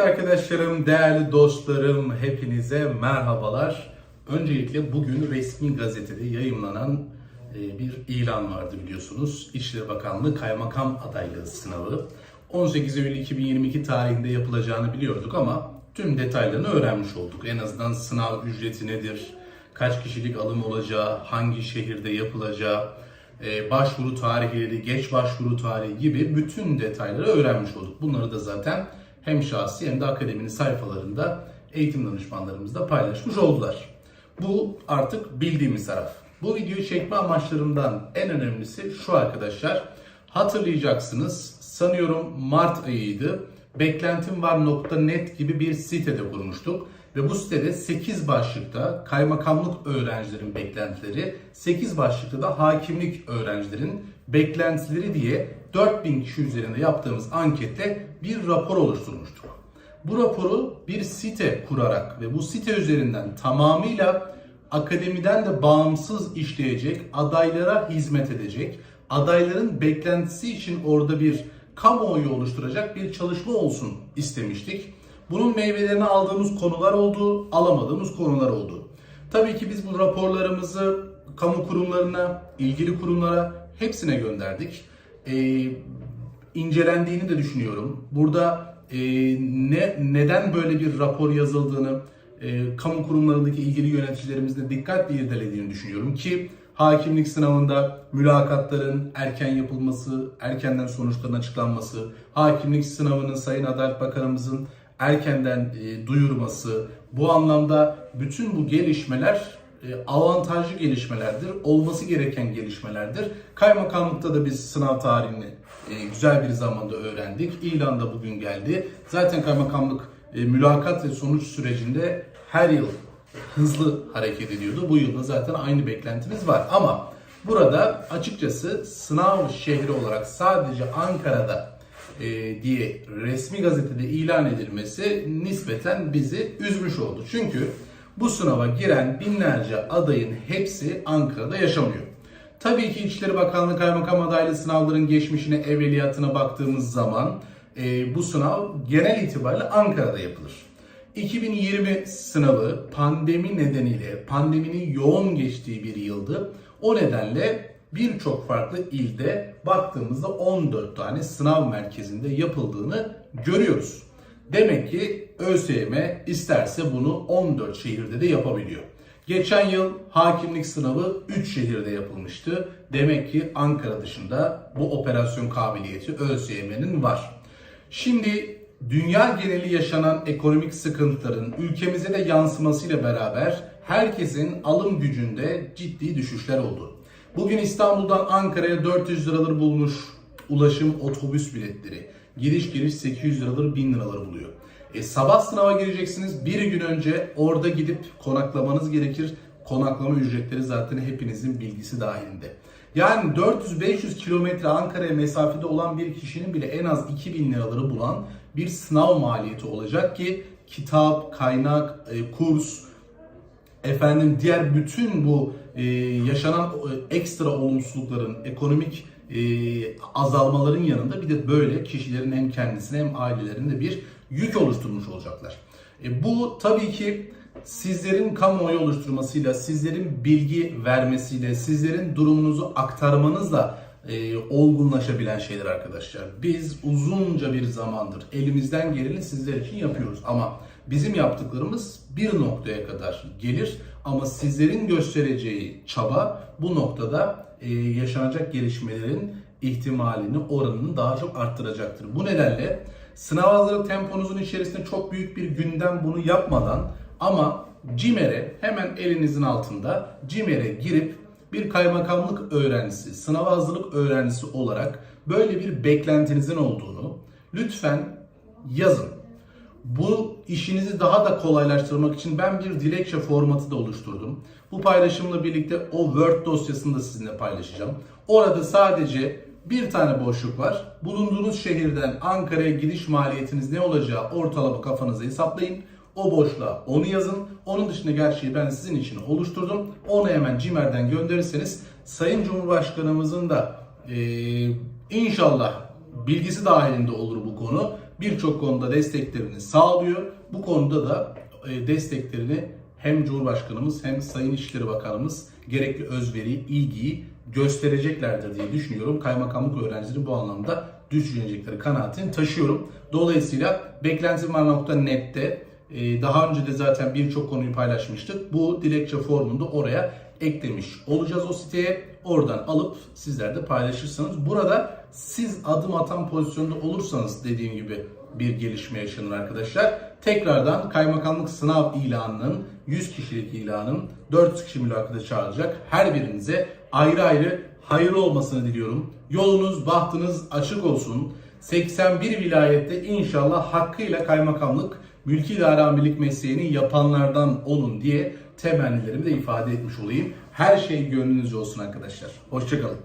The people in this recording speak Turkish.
Arkadaşlarım, değerli dostlarım, hepinize merhabalar. Öncelikle bugün resmi gazetede yayımlanan e, bir ilan vardı biliyorsunuz. İçişleri Bakanlığı Kaymakam Adaylığı Sınavı. 18 Eylül 2022 tarihinde yapılacağını biliyorduk ama tüm detaylarını öğrenmiş olduk. En azından sınav ücreti nedir, kaç kişilik alım olacağı, hangi şehirde yapılacağı, e, başvuru tarihleri, geç başvuru tarihi gibi bütün detayları öğrenmiş olduk. Bunları da zaten hem şahsi hem de akademinin sayfalarında eğitim danışmanlarımızla paylaşmış oldular. Bu artık bildiğimiz taraf. Bu videoyu çekme amaçlarımdan en önemlisi şu arkadaşlar. Hatırlayacaksınız sanıyorum Mart ayıydı. Beklentimvar.net gibi bir sitede kurmuştuk. Ve bu sitede 8 başlıkta kaymakamlık öğrencilerin beklentileri, 8 başlıkta da hakimlik öğrencilerin beklentileri diye 4000 kişi üzerinde yaptığımız ankette bir rapor oluşturmuştuk. Bu raporu bir site kurarak ve bu site üzerinden tamamıyla akademiden de bağımsız işleyecek, adaylara hizmet edecek, adayların beklentisi için orada bir kamuoyu oluşturacak bir çalışma olsun istemiştik. Bunun meyvelerini aldığımız konular oldu, alamadığımız konular oldu. Tabii ki biz bu raporlarımızı kamu kurumlarına, ilgili kurumlara hepsine gönderdik. Ee, incelendiğini de düşünüyorum. Burada e, ne neden böyle bir rapor yazıldığını e, kamu kurumlarındaki ilgili yöneticilerimizle dikkatle irdelediğini düşünüyorum ki hakimlik sınavında mülakatların erken yapılması, erkenden sonuçların açıklanması, hakimlik sınavının Sayın Adalet Bakanımızın erkenden e, duyurması, bu anlamda bütün bu gelişmeler e, avantajlı gelişmelerdir, olması gereken gelişmelerdir. Kaymakamlıkta da biz sınav tarihini e, güzel bir zamanda öğrendik. İlan da bugün geldi. Zaten kaymakamlık e, mülakat ve sonuç sürecinde her yıl hızlı hareket ediyordu. Bu yılda zaten aynı beklentimiz var. Ama burada açıkçası sınav şehri olarak sadece Ankara'da e, diye resmi gazetede ilan edilmesi nispeten bizi üzmüş oldu. Çünkü bu sınava giren binlerce adayın hepsi Ankara'da yaşamıyor. Tabii ki İçişleri Bakanlığı Kaymakam adaylı sınavların geçmişine, evveliyatına baktığımız zaman e, bu sınav genel itibariyle Ankara'da yapılır. 2020 sınavı pandemi nedeniyle pandeminin yoğun geçtiği bir yıldı. O nedenle birçok farklı ilde baktığımızda 14 tane sınav merkezinde yapıldığını görüyoruz. Demek ki ÖSYM isterse bunu 14 şehirde de yapabiliyor. Geçen yıl hakimlik sınavı 3 şehirde yapılmıştı. Demek ki Ankara dışında bu operasyon kabiliyeti ÖSYM'nin var. Şimdi dünya geneli yaşanan ekonomik sıkıntıların ülkemize de yansımasıyla beraber herkesin alım gücünde ciddi düşüşler oldu. Bugün İstanbul'dan Ankara'ya 400 liraları bulmuş ulaşım otobüs biletleri. Gidiş geliş 800 liraları 1000 liraları buluyor. E, sabah sınava gireceksiniz. Bir gün önce orada gidip konaklamanız gerekir. Konaklama ücretleri zaten hepinizin bilgisi dahilinde. Yani 400-500 kilometre Ankara'ya mesafede olan bir kişinin bile en az 2000 liraları bulan bir sınav maliyeti olacak ki kitap, kaynak, e, kurs, efendim diğer bütün bu e, yaşanan e, ekstra olumsuzlukların, ekonomik e, azalmaların yanında bir de böyle kişilerin hem kendisine hem ailelerinde bir yük oluşturmuş olacaklar. E, bu tabii ki sizlerin kamuoyu oluşturmasıyla, sizlerin bilgi vermesiyle, sizlerin durumunuzu aktarmanızla e, olgunlaşabilen şeyler arkadaşlar. Biz uzunca bir zamandır elimizden geleni sizler için yapıyoruz ama bizim yaptıklarımız bir noktaya kadar gelir ama sizlerin göstereceği çaba bu noktada e, yaşanacak gelişmelerin ihtimalini, oranını daha çok arttıracaktır. Bu nedenle sınav hazırlık temponuzun içerisinde çok büyük bir gündem bunu yapmadan ama CİMER'e hemen elinizin altında CİMER'e girip bir kaymakamlık öğrencisi, sınav hazırlık öğrencisi olarak böyle bir beklentinizin olduğunu lütfen yazın. Bu işinizi daha da kolaylaştırmak için ben bir dilekçe formatı da oluşturdum. Bu paylaşımla birlikte o Word dosyasını da sizinle paylaşacağım. Orada sadece bir tane boşluk var. Bulunduğunuz şehirden Ankara'ya gidiş maliyetiniz ne olacağı ortalama kafanıza hesaplayın. O boşluğa onu yazın. Onun dışında gerçeği ben sizin için oluşturdum. Onu hemen CİMER'den gönderirseniz Sayın Cumhurbaşkanımızın da e, inşallah bilgisi dahilinde olur bu konu. birçok konuda desteklerini sağlıyor. Bu konuda da e, desteklerini hem Cumhurbaşkanımız hem Sayın İçişleri Bakanımız gerekli özveri, ilgiyi göstereceklerdir diye düşünüyorum. Kaymakamlık öğrencileri bu anlamda düşünecekleri kanaatini taşıyorum. Dolayısıyla beklentim var nokta.net'te e, daha önce de zaten birçok konuyu paylaşmıştık. Bu dilekçe formunda oraya eklemiş olacağız o siteye. Oradan alıp sizler de paylaşırsanız. Burada siz adım atan pozisyonda olursanız dediğim gibi bir gelişme yaşanır arkadaşlar. Tekrardan kaymakamlık sınav ilanının 100 kişilik ilanın 400 kişi mülakata çağıracak. Her birinize ayrı ayrı hayırlı olmasını diliyorum. Yolunuz, bahtınız açık olsun. 81 vilayette inşallah hakkıyla kaymakamlık, mülki idare amirlik mesleğini yapanlardan olun diye temennilerimi de ifade etmiş olayım. Her şey gönlünüzce olsun arkadaşlar. Hoşçakalın.